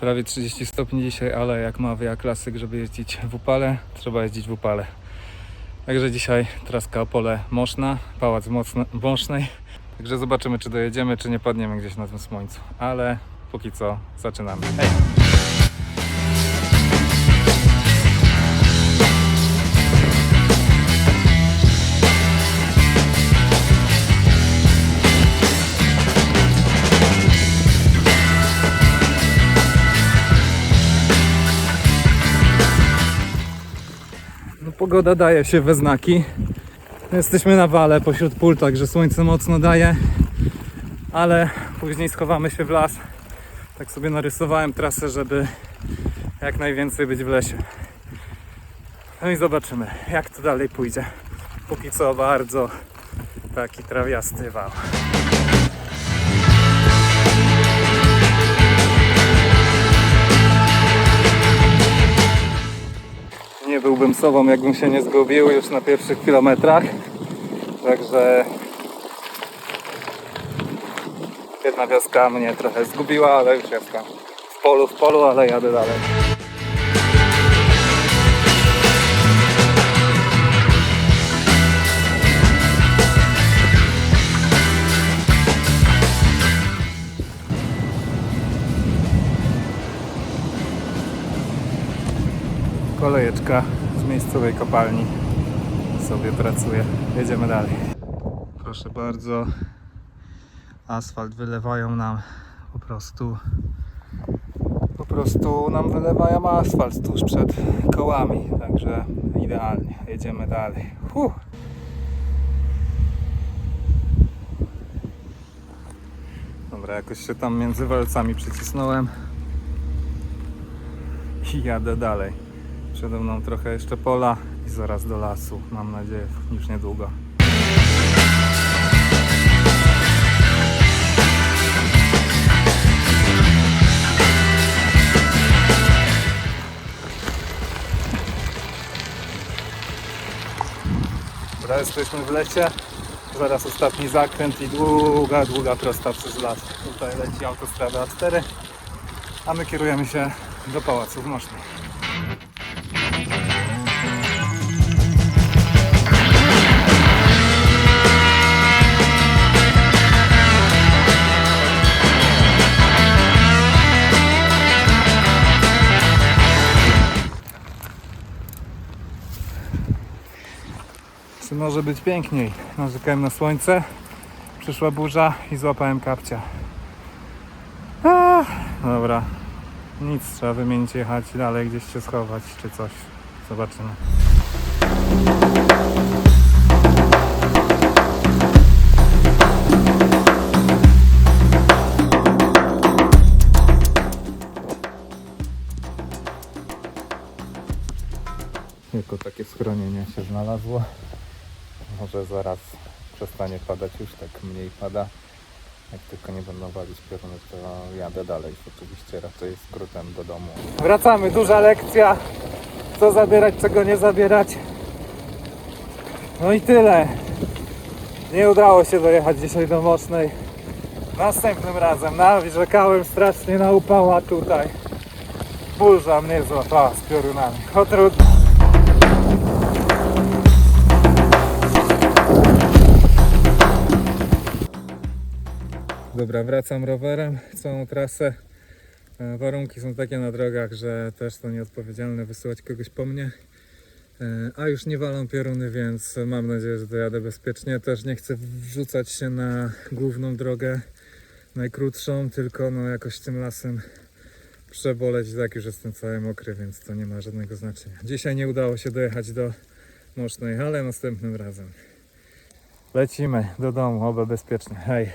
prawie 30 stopni dzisiaj, ale jak mawia klasyk, żeby jeździć w upale, trzeba jeździć w upale. Także dzisiaj traska Opole Moszna, Pałac Mocno- Mosznej. Także zobaczymy, czy dojedziemy, czy nie padniemy gdzieś na tym słońcu. Ale póki co zaczynamy. Hej! Pogoda daje się we znaki. Jesteśmy na wale pośród pól, także słońce mocno daje, ale później schowamy się w las. Tak sobie narysowałem trasę, żeby jak najwięcej być w lesie. No i zobaczymy, jak to dalej pójdzie. Póki co bardzo taki trawiasty wał. Nie byłbym sobą, jakbym się nie zgubił już na pierwszych kilometrach. Także jedna wioska mnie trochę zgubiła, ale już jestem w polu, w polu, ale jadę dalej. Kolejeczka z miejscowej kopalni sobie pracuje. Jedziemy dalej. Proszę bardzo, asfalt wylewają nam po prostu po prostu nam wylewają asfalt tuż przed kołami, także idealnie. Jedziemy dalej. Huh. Dobra, jakoś się tam między walcami przycisnąłem i jadę dalej. Przede mną trochę jeszcze pola i zaraz do lasu. Mam nadzieję, już niedługo. Dobra, jesteśmy w lesie. Zaraz ostatni zakręt i długa, długa prosta przez las. Tutaj leci autostrada A4, a my kierujemy się do Pałacu w Mosznie. Może być piękniej? Narzekałem na słońce, przyszła burza i złapałem kapcia. A, dobra, nic, trzeba wymienić, jechać dalej, gdzieś się schować czy coś. Zobaczymy. Jako takie schronienie się znalazło. Może zaraz przestanie padać, już tak mniej pada. Jak tylko nie będą walić pioruny, to jadę dalej. Oczywiście raczej skrótem do domu. Wracamy, duża lekcja. Co zabierać, czego nie zabierać. No i tyle. Nie udało się dojechać dzisiaj do Mosznej. Następnym razem narzekałem strasznie na upała tutaj. Burza mnie złapała z piorunami. O trudno. Dobra, wracam rowerem, całą trasę. E, Warunki są takie na drogach, że też to nieodpowiedzialne wysyłać kogoś po mnie. E, A już nie walą pioruny, więc mam nadzieję, że dojadę bezpiecznie. Też nie chcę wrzucać się na główną drogę, najkrótszą, tylko no jakoś tym lasem przeboleć, tak już jestem cały mokry, więc to nie ma żadnego znaczenia. Dzisiaj nie udało się dojechać do Mosznej, ale następnym razem. Lecimy do domu, oby bezpiecznie. Hej!